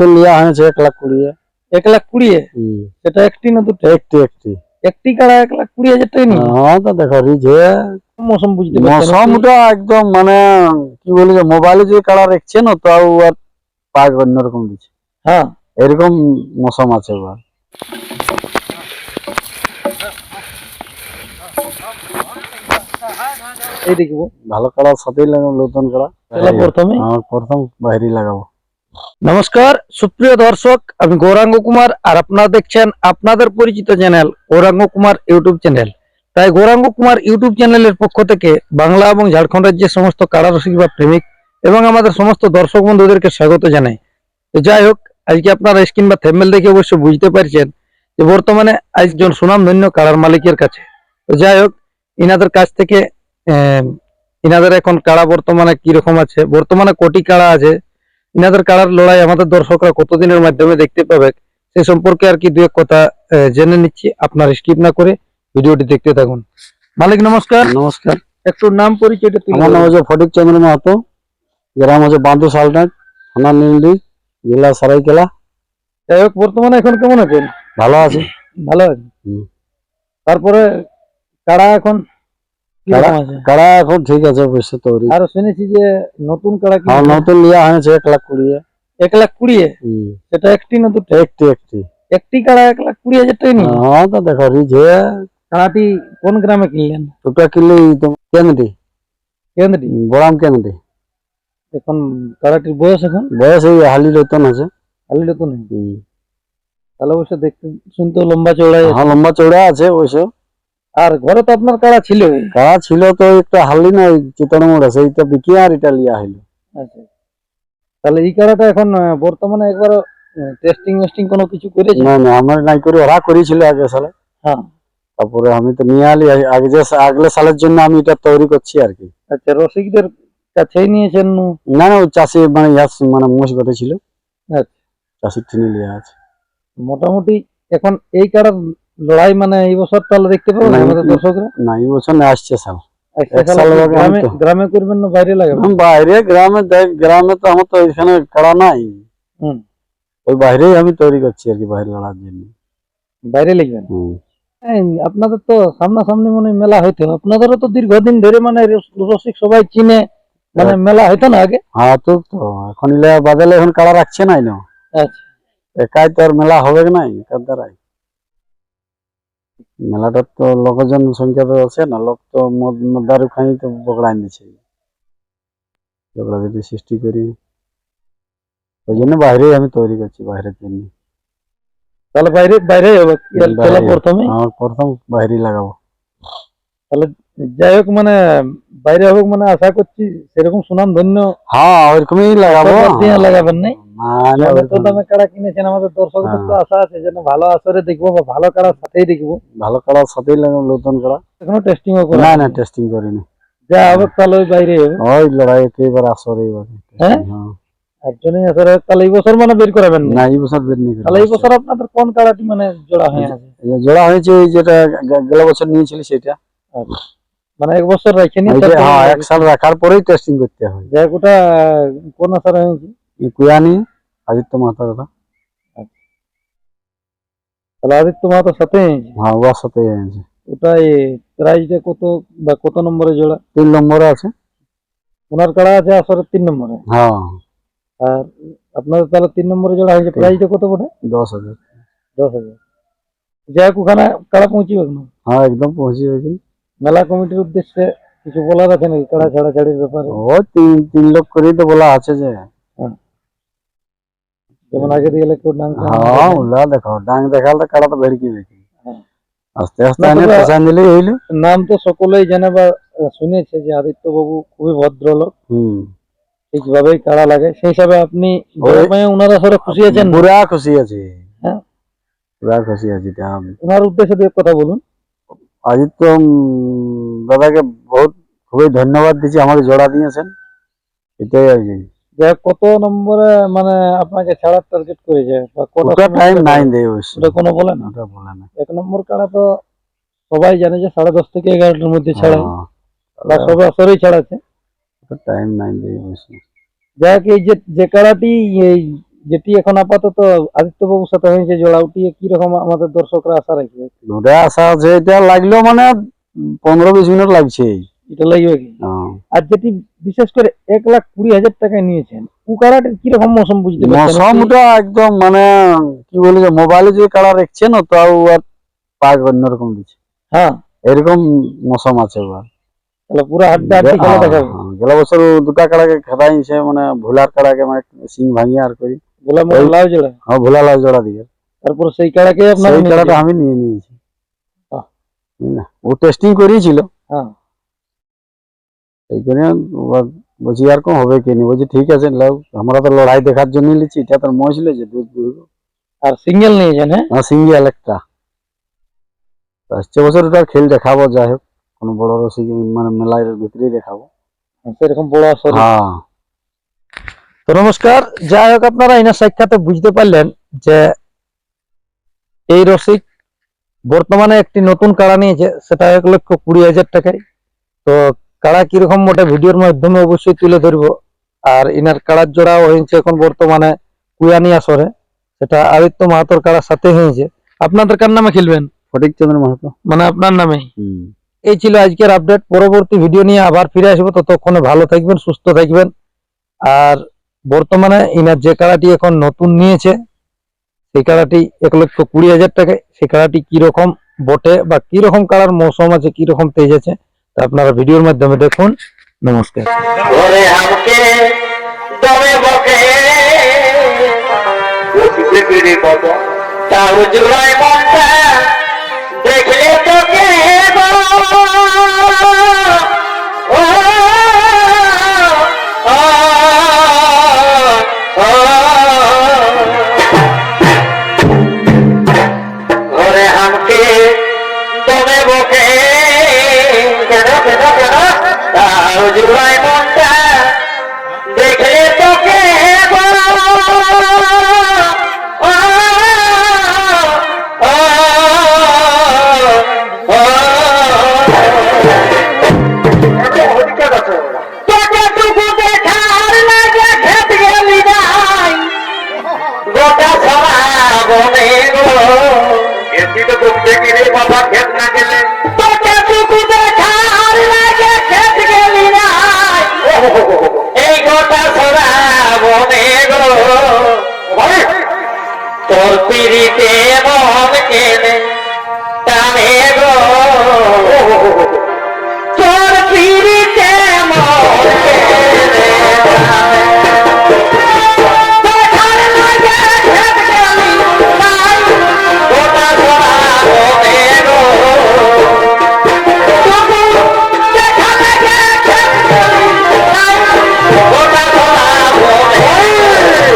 নতুন লিয়া হয়েছে এক লাখ কুড়ি এক লাখ কুড়ি। সেটা একটি না দুটো? একটি একটি। একটি কাড়া এক লাখ কুড়ি হাজার টাকা নিয়ে হ্যাঁ তো দেখো রিজে মৌসুম বুঝতে মৌসমটা একদম মানে কি বলি যে মোবাইলে যে কালার দেখছে না তাও আর পাক অন্যরকম দিচ্ছে হ্যাঁ। এরকম মৌসুম আছে এবার এই দেখব ভালো কালার সাথেই লাগাবো নতুন কালার প্রথমে? আমার প্রথম বাইরে লাগাবো। নমস্কার, সুপ্রিয় দর্শক, আমি গৌরাঙ্গ কুমার আর আপনারা দেখছেন আপনাদের পরিচিত channel Gauranga Kumar YouTube channel. তাই গৌরাঙ্গ কুমার ইউটিউব চ্যানেলের পক্ষ থেকে বাংলা এবং ঝাড়খণ্ড রাজ্যের সমস্ত কারারসিক বা প্রেমিক এবং আমাদের সমস্ত দর্শক বন্ধুদেরকে স্বাগত জানাই। তো যাই হোক, আজকে আপনারা স্ক্রিন বা থেমেল দেখে অবশ্য বুঝতে পারছেন যে বর্তমানে একজন সুনামধন্য কারার মালিকের কাছে। তো যাই হোক, ইনাদের কাছ থেকে ইনাদের এখন কাড়া বর্তমানে কীরকম আছে? বর্তমানে কোটি কাড়া আছে? ইনাদের কাড়ার লড়াই আমাদের দর্শকরা কতদিনের মাধ্যমে দেখতে পাবে সে সম্পর্কে আর কি দু এক কথা জেনে নিচ্ছি। আপনার স্কিপ না করে ভিডিওটি দেখতে থাকুন। মালিক নমস্কার। নমস্কার। একটু নাম পরিচয়টা আমার নাম। হচ্ছে ফটিক চন্দ্র মাহাতো গ্রাম হচ্ছে বাঁধু সালটাক থানা নিমডি জেলা সারাইকেলা। যাই হোক বর্তমানে এখন কেমন আছেন? ভালো আছে। ভালো হুম। তারপরে কাড়া এখন? কাড়া? রকম আছে কাড়া এখন ঠিক আছে অবশ্য তৈরি। আর শুনেছি যে নতুন কাড়া কি আর নতুন লিয়া হয়েছে এক লাখ কুড়ি এক লাখ কুড়ি হুম। সেটা একটি না দুটো? একটি একটি। একটি কাড়া এক লাখ কুড়ি হাজার টাকা নিয়ে? হ্যাঁ তো দেখো রিজে কাড়াটি কোন গ্রামে কিনলেন? দুটা কিনলে কেন্দ্রি। কেন্দ্রি? বড়াম কেন্দ্রি। এখন কাড়াটির বয়স এখন? বয়স এই হালি রতন আছে। আলিলে তো নেই হুম। তাহলে অবশ্য দেখতে শুনতে লম্বা চৌড়াই আছে। হ্যাঁ লম্বা চৌড়া আছে অবশ্য। আর ঘরে তো আপনার কাড়া ছিল? কাড়া ছিল তো একটা হালি না চিতন মোড় আছে এইটা বিকিয়ে আর এটা লিয়া হইল আচ্ছা। তাহলে এই কাড়াটা এখন বর্তমানে একবার টেস্টিং মেস্টিং কোনো কিছু করেছে? না না আমার নাই করে ওরা করেছিল আগে সালে। হ্যাঁ। তারপরে আমি তো নিয়ে আলি আগে যে আগলে সালের জন্য আমি এটা তৈরি করছি আর কি। আচ্ছা রসিকদের কাছেই নিয়েছেন না? না চাষি মানে ইয়াস মানে মোষ গটে ছিল। আচ্ছা। চাষির টিনে লিয়া আছে। মোটামুটি এখন এই কাড়ার লড়াই মানে এই বছর তাহলে দেখতে না, আমাদের দর্শকরা? না এই বছর না আসছে সাল। আচ্ছা, গ্রামে তো- গ্রামে করবেন না বাইরে লাগাবেন? আমি বাইরে গ্রামে গ্রামে তো আমার তো এখানে কাড়া নাই। ওই বাইরেই আমি তৈরি করছি আর কি বাইরে লড়ার জন্য। বাইরে লিখবেন? আপনাদের তো সামনাসামনি মনে হয় মেলা হইতো আপনাদেরও তো দীর্ঘদিন ধরে মানে রসিক সবাই চিনে মানে মেলা হইতো না আগে? হ্যাঁ তো তো এখন বাজালে এখন কাড়া রাখছে নাই না আচ্ছা। একাই তো আর মেলা হবে নাই? একার দ্বারাই। মেলাটার তো লোকজন সংখ্যা তো আছে না লোক তো দারু খাই তো দিচ্ছে ঝগড়া যদি সৃষ্টি করি। ওই জন্য বাইরেই আমি তৈরি করছি বাইরের জন্য। তাহলে বাইরে বাইরে হবে বাইরে। প্রথমে আমার প্রথম বাইরেই লাগাবো। তাহলে যাই হোক মানে বাইরে হোক মানে আশা করছি সেরকম সুনাম ধন্য হ্যাঁ ওইরকমই লাগাবো। লাগাবেন নাই? না আমাদের তো দামে কাড়া কিনেছেন আমাদের দর্শকদের তো হ্যাঁ। আশা আছে যেন ভালো আসরে দেখব বা ভালো সাথেই দেখব। ভালো কাড়ার সাথেই লাগাবো নতুন কাড়া। এখনও টেস্টিংও করা না না টেস্টিং করিনি। যা হবে তাহলে ওই বাইরে হবে। ওই লড়াই একেবারে আসরে এবার। হ্যাঁ? একজনই আসরে তাহলে এই বছর মানে বের করাবেন না? এই বছর বের নেই তাহলে এই বছর। আপনাদের কোন কাড়াটি মানে জোড়া হয়ে যে জোড়া হয়েছে এই যেটা গেল বছর নিয়েছিল সেটা। মানে এক বছর রাখেনি হ্যাঁ এক সাল রাখার পরেই টেস্টিং করতে হয়। যাই ওটা কোন আসরে হয়েছে? এই কুয়ানি আদিত্য মাতার কথা তাহলে আদিত্য মাহাতোর সাথে? হ্যাঁ ওর সাথে হয়েছে ওটা প্রাইজটা কত বা কত নম্বরে জোড়া? তিন নম্বরে আছে। ওনার কাড়া আছে আসরে তিন নম্বরে? হ্যাঁ। আর আপনাদের তাহলে তিন নম্বরে জোড়া হয়েছে প্রাইজটা কত পড়ে দশ হাজার। দশ হাজার। যাই হোক ওখানে কাড়া পৌঁছিবে না হ্যাঁ একদম পৌঁছে গেছি মেলা কমিটির উদ্দেশ্যে কিছু বলার আছে নাকি? কাড়া ছাড়া ছাড়ির ব্যাপারে? ও তিন তিন লোক করেই তো বলা আছে যে। যেমন আগে দিয়ে কেউ ডাং হ্যাঁ ওলা দেখো ডাং দেখাল তো দেখি হ্যাঁ। আস্তে আস্তে দিলেই হইল। নাম তো সকলেই জানে বা শুনেছে যে আদিত্য বাবু খুবই ভদ্রলোক। হুম। ঠিকভাবেই কাড়া লাগে। সেই হিসাবে আপনি ওনারা সরে খুশি আছেন? পুরা খুশি আছি। হ্যাঁ। পুরা খুশি আছি আমি। ওনার উদ্দেশ্যে দু কথা বলুন। উম, দাদাকে বহুত খুবই ধন্যবাদ দিচ্ছি আমাকে জোড়া দিয়েছেন। এটাই আর কি। যে কত নম্বরে মানে আপনাকে ছাড়ার টার্গেট করেছে বা কত টাইম নাই দেয় অবশ্য। ওটা কোনো বলে না? ওটা বলে না। এক নম্বর কাড়া তো সবাই জানে যে সাড়ে দশ থেকে এগারোটার মধ্যে ছাড়ায়। বা সবে আসরেই ছাড়াচ্ছে। টাইম নাই দেয় অবশ্য। যাই এই যে যে কাড়াটি এই যেটি এখন আপাতত আদিত্য বাবুর সাথে হয়েছে জোড়া উঠিয়ে কীরকম আমাদের দর্শকরা আশা রাখবে? ওটা আশা আছে এটা লাগল মানে পনেরো বিশ মিনিট লাগছে এটা লাগবে কি? আর যেটি বিশেষ করে এক লাখ কুড়ি হাজার টাকায় নিয়েছেন কুকারাটের কীরকম মৌসুম বুঝতে মৌসমটা একদম মানে কি বলি মোবাইলে যে কালার না তাও আর পাক অন্যরকম দিচ্ছে। হ্যাঁ। এরকম মৌসুম আছে এবার। তাহলে পুরো হাড্ডা হাড্ডি খেলা দেখাবে হ্যাঁ, বছর দুটা কাড়াকে খেদাইছে মানে ভুলার কাড়াকে মানে সিং ভাঙিয়ে আর করি। গোলাম লাউ জোড়া? হ্যাঁ ভুলা দিয়ে। তারপর সেই কাড়াকে আপনার সেই কাড়াটা আমি নিয়ে নিয়েছি। ও টেস্টিং করিয়েছিল। হ্যাঁ। এই জন্য ও বলছি আর কম হবে কি নি? বলছি ঠিক আছে লাও আমরা তো লড়াই দেখার জন্য নিচ্ছি এটা তো মজ লেছে দুধ দুধ আর সিঙ্গেল নিয়েছেন হ্যাঁ? হ্যাঁ সিঙ্গেল একটা। তো আসছে বছর ওটার খেল দেখাবো যাই হোক কোনো বড় রসিক মানে মেলার ভিতরেই দেখাবো। সেরকম বড় আসর হ্যাঁ। তো নমস্কার যাই হোক আপনারা এনার সাক্ষাতে বুঝতে পারলেন যে এই রসিক বর্তমানে একটি নতুন কাড়া নিয়েছে সেটা এক লক্ষ কুড়ি হাজার টাকায়। তো কাড়া কীরকম মোটা ভিডিওর মাধ্যমে অবশ্যই তুলে ধরবো। আর ইনার কাড়ার জোড়াও হয়েছে এখন বর্তমানে কুয়ানি আসরে সেটা আদিত্য মাহাতোর কাড়ার সাথে হয়েছে। আপনাদের কার নামে খেলবেন? ফটিক চন্দ্র মাহাতো। মানে আপনার নামে? এই ছিল আজকের আপডেট পরবর্তী ভিডিও নিয়ে আবার ফিরে আসব। ততক্ষণে ভালো থাকবেন সুস্থ থাকবেন। আর বর্তমানে ইনার যে কাড়াটি এখন নতুন নিয়েছে সেই কাড়াটি এক লক্ষ কুড়ি হাজার টাকায়। সেই কাড়াটি কীরকম বটে বা কীরকম কাড়ার মৌসুম আছে কীরকম তেজ আছে তা আপনারা ভিডিওর মাধ্যমে দেখুন। নমস্কার। ওরে আমাকে দমে বকে। বসিতে পেরে কত। তাও জোড়ায় মনটা ঘুরতে গেলে বাবা খেত না গেলে তোকেটুকু দেখার লাগে খেতে গেলি নাই এই গোটা সরা বনে গো। তোর পিড়িতে মন